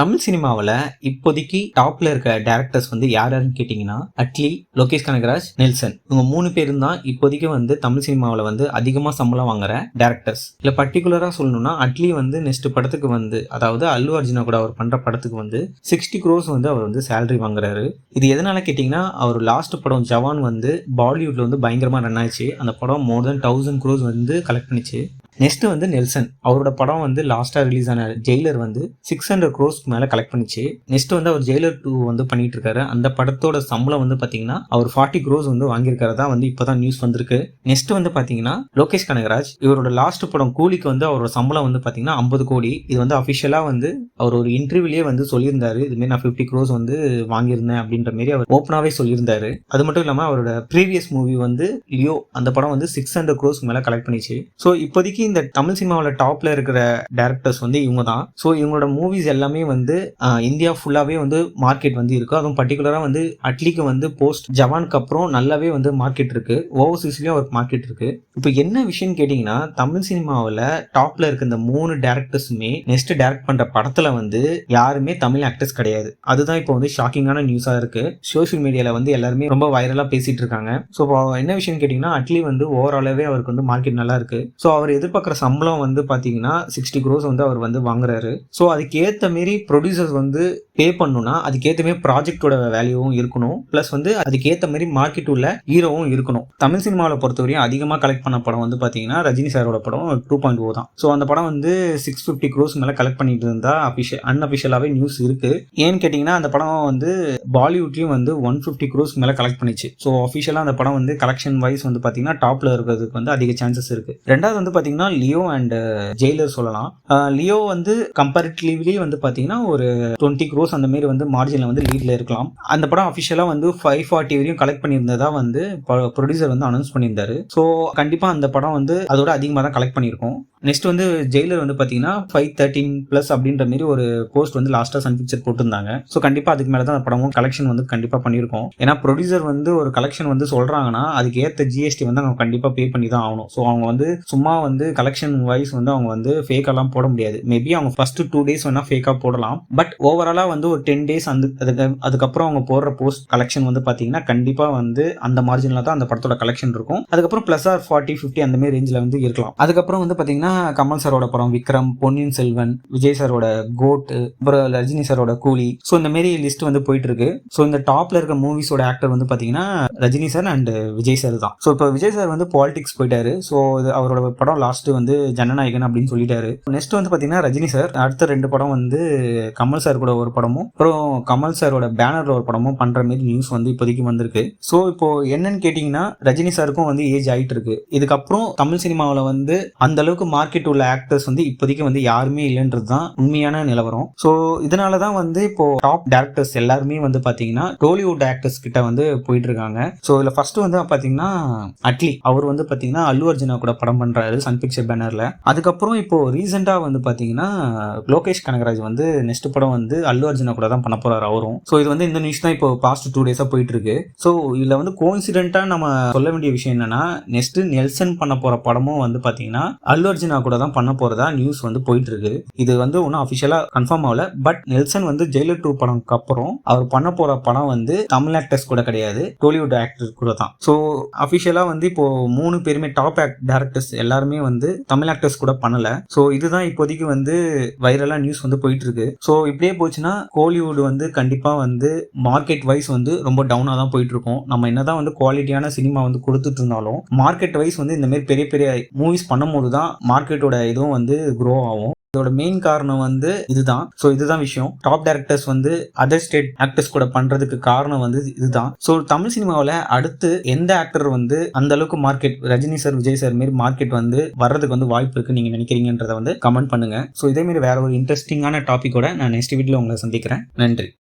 தமிழ் சினிமாவில் இப்போதைக்கு டாப்ல இருக்க டேரக்டர்ஸ் வந்து யார் யாருன்னு கேட்டிங்கன்னா அட்லி லோகேஷ் கனகராஜ் நெல்சன். இவங்க மூணு பேரும் தான் இப்போதைக்கு வந்து தமிழ் சினிமாவில் வந்து அதிகமாக சம்பளம் வாங்குற டேரக்டர்ஸ் இல்லை பர்டிகுலராக சொல்லணும்னா அட்லி வந்து நெக்ஸ்ட் படத்துக்கு வந்து அதாவது அல்லு அர்ஜுனா கூட அவர் பண்ணுற படத்துக்கு வந்து சிக்ஸ்டி க்ரோஸ் வந்து அவர் வந்து சேலரி வாங்குறாரு. இது எதனால கேட்டிங்கன்னா அவர் லாஸ்ட் படம் ஜவான் வந்து பாலிவுட்டில் வந்து பயங்கரமாக ரன் ஆச்சு அந்த படம் மோர் தென் தௌசண்ட் க்ரோஸ் வந்து கலெக்ட் பண்ணிச்சு. நெக்ஸ்ட் வந்து நெல்சன் அவரோட படம் வந்து லாஸ்டா ரிலீஸ் ஆன ஜெயிலர் வந்து சிக்ஸ் ஹண்ட்ரட் க்ரோஸ்க்கு மேல கலெக்ட் பண்ணிச்சு. நெக்ஸ்ட் வந்து அவர் ஜெயிலர் டூ வந்து பண்ணிட்டு இருக்காரு. அந்த படத்தோட சம்பளம் வந்து பாத்தீங்கன்னா அவர் ஃபார்ட்டி க்ரோஸ் வந்து வாங்கியிருக்காரதா வந்து இப்பதான் நியூஸ் வந்திருக்கு. நெக்ஸ்ட் வந்து பாத்தீங்கன்னா லோகேஷ் கனகராஜ் இவரோட லாஸ்ட் படம் கூலிக்கு வந்து அவரோட சம்பளம் வந்து பாத்தீங்கன்னா ஐம்பது கோடி. இது வந்து அபிஷியலா வந்து அவர் ஒரு இன்டர்வியூலயே வந்து சொல்லியிருந்தாரு. இது மாதிரி நான் ஃபிஃப்டி க்ரோஸ் வந்து வாங்கியிருந்தேன் அப்படின்ற மாதிரி அவர் ஓப்பனாவே சொல்லியிருந்தாரு. அது மட்டும் இல்லாம அவரோட ப்ரீவியஸ் மூவி வந்து லியோ அந்த படம் வந்து சிக்ஸ் ஹண்ட்ரட் க்ரோஸ்க்கு மேல கலெக்ட் பண்ணிச்சு. ஸோ இப்போதைக்கு இந்த தமிழ் சினிமாவில் டாப்ல இருக்கிற டேரக்டர்ஸ் வந்து இவங்க தான் ஸோ இவங்களோட மூவிஸ் எல்லாமே வந்து இந்தியா ஃபுல்லாகவே வந்து மார்க்கெட் வந்து இருக்கு. அதுவும் பர்டிகுலராக வந்து அட்லிக்கு வந்து போஸ்ட் ஜவானுக்கு அப்புறம் நல்லாவே வந்து மார்க்கெட் இருக்கு. ஓவர்சீஸ்லயும் ஒரு மார்க்கெட் இருக்கு. இப்போ என்ன விஷயம் கேட்டிங்கன்னா தமிழ் சினிமாவில் டாப்ல இருக்க இந்த மூணு டேரக்டர்ஸுமே நெக்ஸ்ட் டேரக்ட் பண்ற படத்துல வந்து யாருமே தமிழ் ஆக்டர்ஸ் கிடையாது. அதுதான் இப்போ வந்து ஷாக்கிங்கான நியூஸா இருக்கு. சோஷியல் மீடியால வந்து எல்லாருமே ரொம்ப வைரலா பேசிட்டு இருக்காங்க. ஸோ என்ன விஷயம் கேட்டிங்கன்னா அட்லி வந்து ஓவராலாவே அவருக்கு வந்து மார்க்கெட் நல்லா இருக்கு. ஸோ அவர் எதிர்பார்க்குற சம்பளம் வந்து பார்த்தீங்கன்னா சிக்ஸ்டி க்ரோஸ் வந்து அவர் வந்து வாங்குறாரு. ஸோ அதுக்கேற்ற மாரி ப்ரொடியூசர்ஸ் வந்து பே பண்ணணும்னா அதுக்கேற்ற மாரி ப்ராஜெக்டோட வேல்யூவும் இருக்கணும். ப்ளஸ் வந்து அதுக்கேற்ற மாரி மார்க்கெட் உள்ள ஹீரோவும் இருக்கணும். தமிழ் சினிமாவில் பொறுத்தவரையும் அதிகமாக கலெக்ட் பண்ண படம் வந்து பார்த்தீங்கன்னா ரஜினி சாரோட படம் டூ பாயிண்ட் ஓ தான். ஸோ அந்த படம் வந்து சிக்ஸ் ஃபிஃப்டி க்ரோஸ் மேலே கலெக்ட் பண்ணிட்டு இருந்தா அபிஷியல் அன்அபிஷியலாகவே நியூஸ் இருக்கு. ஏன்னு கேட்டிங்கன்னா அந்த படம் வந்து பாலிவுட்லேயும் வந்து ஒன் ஃபிஃப்டி க்ரோஸ் மேலே கலெக்ட் பண்ணிச்சு. ஸோ அஃபிஷியலாக அந்த படம் வந்து கலெக்ஷன் வைஸ் வந்து பார்த்தீங்கன்னா டாப்ல இருக்கிறதுக்கு வந்து அதிக சான்சஸ் இருக்கு. ரெண்டாவது வந்து பார்த்தீங்கன்னா லியோ அண்ட் ஜெயிலர் சொல்லலாம். லியோ வந்து கம்பேரிட்டிவ்லி வந்து பார்த்தீங்கன்னா ஒரு டுவெண்ட்டி க்ரோஸ் அந்த மாதிரி வந்து மார்ஜினில் வந்து லீட்ல இருக்கலாம். அந்த படம் அஃபிஷியலாக வந்து ஃபைவ் ஃபார்ட்டி வரையும் கலெக்ட் பண்ணியிருந்ததா வந்து ப்ரொடியூசர் வந்து அனௌன்ஸ் பண்ணியிருந்தாரு. ஸோ கண்டிப்பாக அந்த படம் வந்து அதோட அதிகமாக தான் கலெக்ட் பண்ணியிருக்கோம். நெக்ஸ்ட் வந்து ஜெயிலர் வந்து பார்த்தீங்கன்னா ஃபைவ் தேர்ட்டின் ப்ளஸ் அப்படின்ற மாதிரி ஒரு போஸ்ட் வந்து லாஸ்ட்டாக சன் பிக்சர் போட்டிருந்தாங்க. ஸோ கண்டிப்பாக அதுக்கு மேலே தான் அந்த படமும் கலெக்ஷன் வந்து கண்டிப்பாக பண்ணியிருக்கோம். ஏன்னா ப்ரொடியூசர் வந்து ஒரு கலெக்ஷன் வந்து சொல்கிறாங்கன்னா அதுக்கு ஏற்ற ஜிஎஸ்டி வந்து அவங்க கண்டிப்பாக பே பண்ணி தான் ஆகணும். ஸோ அவங்க வந்து சும்மா வந்து கலெக்ஷன் வைஸ் வந்து அவங்க வந்து ஃபேக்கெல்லாம் போட முடியாது. மேபி அவங்க ஃபர்ஸ்ட் டூ டேஸ் வேணால் ஃபேக்காக போடலாம். பட் ஓவராலாக வந்து ஒரு டென் டேஸ் அந்த அதுக்கு அதுக்கப்புறம் அவங்க போடுற போஸ்ட் கலெக்ஷன் வந்து பார்த்தீங்கன்னா கண்டிப்பாக வந்து அந்த மார்ஜினில் தான் அந்த படத்தோட கலெக்ஷன் இருக்கும். அதுக்கப்புறம் ப்ளஸ் ஆர் ஃபார்ட்டி ஃபிஃப்டி அந்த மாதிரி ரேஞ்சில் வந்து இருக்கலாம். அதுக்கப்புறம் வந்து பார்த்தீங்கன்னா கமல் சாரோட படம் விக்ரம் பொன்னியின் செல்வன் விஜய் சாரோட கோட் அப்புறம் ரஜினி சாரோட கூலி. ஸோ இந்த மாரி லிஸ்ட் வந்து போயிட்டு இருக்கு. ஸோ இந்த டாப்ல இருக்க மூவிஸோட ஆக்டர் வந்து பார்த்தீங்கன்னா Rajini sir and Vijay sir தான். ஸோ இப்போ விஜய் சார் வந்து பாலிடிக்ஸ் போயிட்டாரு. ஸோ அவரோட படம் லாஸ்ட் வந்து ஜனநாயகன் அப்படின்னு சொல்லிட்டாரு. நெக்ஸ்ட் வந்து பார்த்தீங்கன்னா ரஜினி சார் அடுத்த ரெண்டு படம் வந்து கமல் சார் கூட ஒரு படமும் அப்புறம் கமல் சாரோட பேனர்ல ஒரு படமும் பண்ற மாதிரி நியூஸ் வந்து இப்போதைக்கு வந்திருக்கு. ஸோ இப்போ என்னன்னு கேட்டிங்கன்னா ரஜினி சாருக்கும் வந்து ஏஜ் ஆயிட்டு இருக்கு. இதுக்கப்புறம் தமிழ் சினிமாவில் வந்து அந்த அளவுக்கு மார்க்கெட் உள்ள ஆக்டர்ஸ் வந்து இப்போதைக்கு வந்து யாருமே இல்லைன்றது தான் உண்மையான நிலவரம். ஸோ இதனால தான் வந்து இப்போ டாப் டேரக்டர்ஸ் எல்லாருமே வந்து பார்த்தீங்கன்னா டோலிவுட் ஆக்டர்ஸ் கிட்ட வந்து போயிட்டு இருக்காங்க. ஸோ இதில் ஃபர்ஸ்ட் வந்து பார்த்தீங்கன்னா அட்லி. அவர் வந்து பார்த்தீங்கன்னா அல்லு அர்ஜுனா கூட படம் பண்ணுறாரு சன் பிக்சர் பேனரில் அதுக்கப்புறம் இப்போ ரீசெண்டாக வந்து பார்த்தீங்கன்னா லோகேஷ் கனகராஜ் வந்து நெக்ஸ்ட் படம் வந்து அல்லு அர்ஜுனா கூட தான் பண்ண போகிறார் அவரும். ஸோ இது வந்து இந்த நியூஸ் தான் இப்போ பாஸ்ட் டூ டேஸாக போயிட்டு இருக்கு ஸோ இதில் வந்து கோயின்சிடென்ட்டா நம்ம சொல்ல வேண்டிய விஷயம் என்னன்னா நெக்ஸ்ட் நெல்சன் பண்ண போகிற படமும் வந்து பார்த்தீங்கன்னா அல்லு அர்ஜுனா கூட தான் பண்ண போகிறதா நியூஸ் வந்து போயிட்டு இருக்கு இது வந்து ஒன்றும் அஃபிஷியலாக கன்ஃபார்ம் ஆகல. பட் நெல்சன் வந்து ஜெயிலர் டூ படம்க்கு அப்புறம் அவர் பண்ண போகிற படம் வந்து தமிழ் ஆக்டர்ஸ் கூட கிடையாது. டோலிவுட் ஆக்டர் கூட தான் ஸோ அஃபிஷியலாக வந்து இப்போ மூணு பேருமே டாப் ஆக்ட் டேரக்டர்ஸ் எல்லாருமே வந்து தமிழ் ஆக்டர்ஸ் கூட பண்ணல. ஸோ இதுதான் இப்போதைக்கு வந்து வைரலாக நியூஸ் வந்து போயிட்டு இருக்கு ஸோ இப்படியே போச்சுன்னா கோலிவுட் வந்து கண்டிப்பாக வந்து மார்க்கெட் வைஸ் வந்து ரொம்ப டவுனாக தான் போயிட்டு இருக்கும் நம்ம என்னதான் வந்து குவாலிட்டியான சினிமா வந்து கொடுத்துட்டு இருந்தாலும் மார்க்கெட் வைஸ் வந்து இந்த மாதிரி பெரிய பெரிய மூவிஸ் பண்ணும்போது தான் மார்க்கெட்டோட இதுவும் வந்து க்ரோ ஆகும். இதோட மெயின் காரணம் வந்து இதுதான். ஸோ இதுதான் விஷயம். டாப் டேரக்டர்ஸ் வந்து அதர் ஸ்டேட் ஆக்டர்ஸ் கூட பண்றதுக்கு காரணம் வந்து இதுதான். ஸோ தமிழ் சினிமாவில் அடுத்து எந்த ஆக்டர் வந்து அந்த அளவுக்கு market Rajini sir Vijay sir மாரி மார்க்கெட் வந்து வர்றதுக்கு வந்து வாய்ப்பு இருக்கு நீங்க நினைக்கிறீங்கன்றத வந்து கமெண்ட் பண்ணுங்க. ஸோ இதே மாதிரி வேற ஒரு இன்ட்ரெஸ்டிங்கான டாபிக்கோட நான் நெக்ஸ்ட் வீடியோ உங்களை சந்திக்கிறேன். நன்றி.